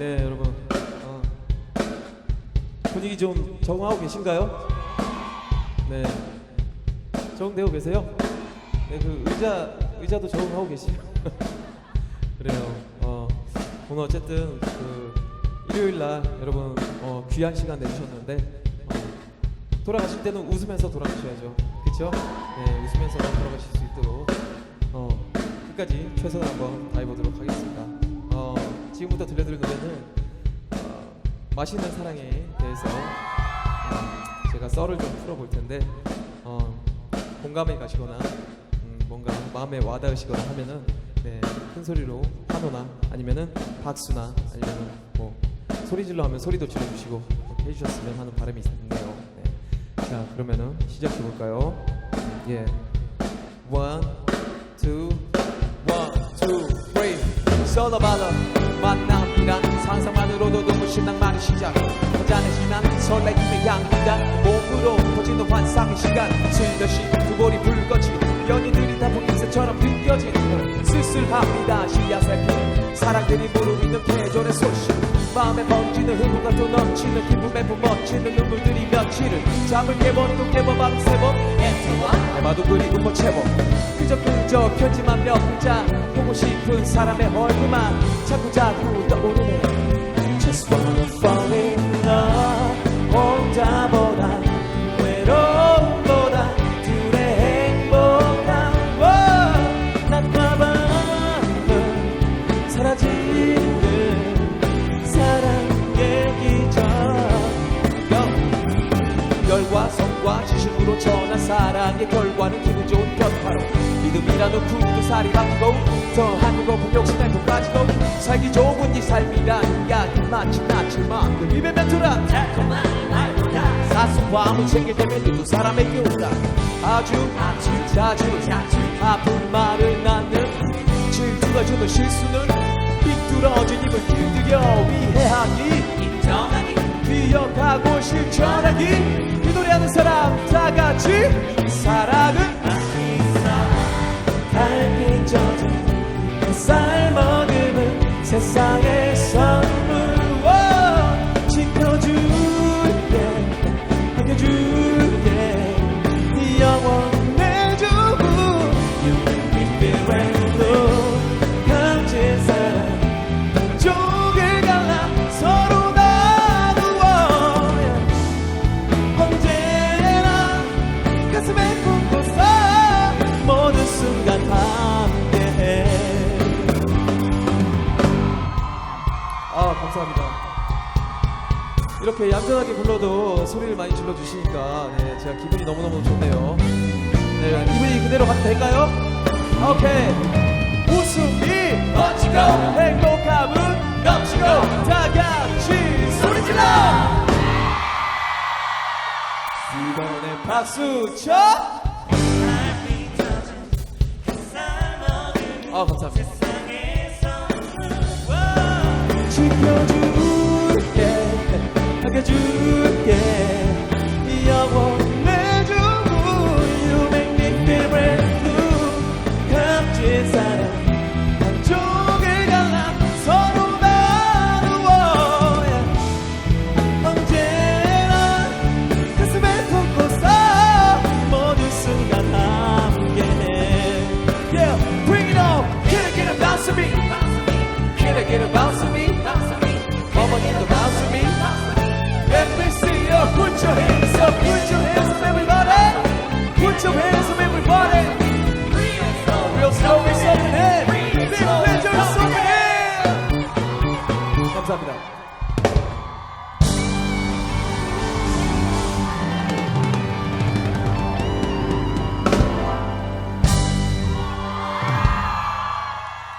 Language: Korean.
네, 여러분. 어, 분위기 좀 적응하고 계신가요? 네. 적응되고 계세요? 네, 그 의자 의자도 적응하고 계시죠? 그래요. 어, 오늘 어쨌든 그 일요일 날 여러분 어, 귀한 시간 내주셨는데 어, 돌아가실 때는 웃으면서 돌아가셔야죠. 그렇죠? 네, 웃으면서 돌아가실 수 있도록 어, 끝까지 최선을 한번 다해보도록 하겠습니다. 어, 지금부터 들려드릴 노래는 어, 맛있는 사랑에 대해서 어, 제가 썰을 좀 풀어볼 텐데 어, 공감이 가시거나 음, 뭔가 마음에 와닿으시거나 하면은 네, 큰 소리로 환호나 아니면은 박수나 아니면은 뭐 소리 질러 하면 소리도 질러주시고 해주셨으면 하는 바람이 있네요. 네. 자 그러면은 시작해 볼까요? 예. One, two, one, two, three. 썰어봐라 만남이란 상상만으로도 눈부신 낭만의 시작. 허전해지난 설레임의 향기가 몸으로 퍼지는 환상의 시간. 슬며시 두 볼이 붉어진 연인들이 다 보기새처럼 느껴진 쓸쓸합니다. 시야 살피는 사랑들이 무르익는 계절의 소식 마음에 번지는 흥분과 또 넘치는 기쁨에 뿜어지는 눈물들이 며칠을 잠을 깨버 또 깨버 밤 세번 해봐도 그리운 못 채워 그저 그저 편지만 몇 글자 보고 싶은 사람의 얼굴만 자꾸 자꾸 떠오르네. Just wanna fall 열과 성과 지식으로 전한 사랑의 결과는 기분 좋은 변화로 믿음이라는 구두살이 바꾸고 더한 무거운 욕심에 더 빠지고 살기 좋은 이 삶이란 이야기 마치 낯을 만큼 입에 뱉으라. 사소함을 챙길 때면 두 사람의 교우다. 아주 아주 자주 아픈 말을 낳는 질투가 주는 실수는 삐뚤어 같이 사랑은 이렇게 얌전하게 불러도 소리를 많이 질러주시니까 네, 제가 기분이 너무너무 좋네요 네, 기분이 그대로 가도 될까요? 오케이 웃음이 넘치고 행복함은 넘치고 다 같이 소리 질러 이번에 박수 쳐! 아 감사합니다 지켜줄게 안겨줄게 around.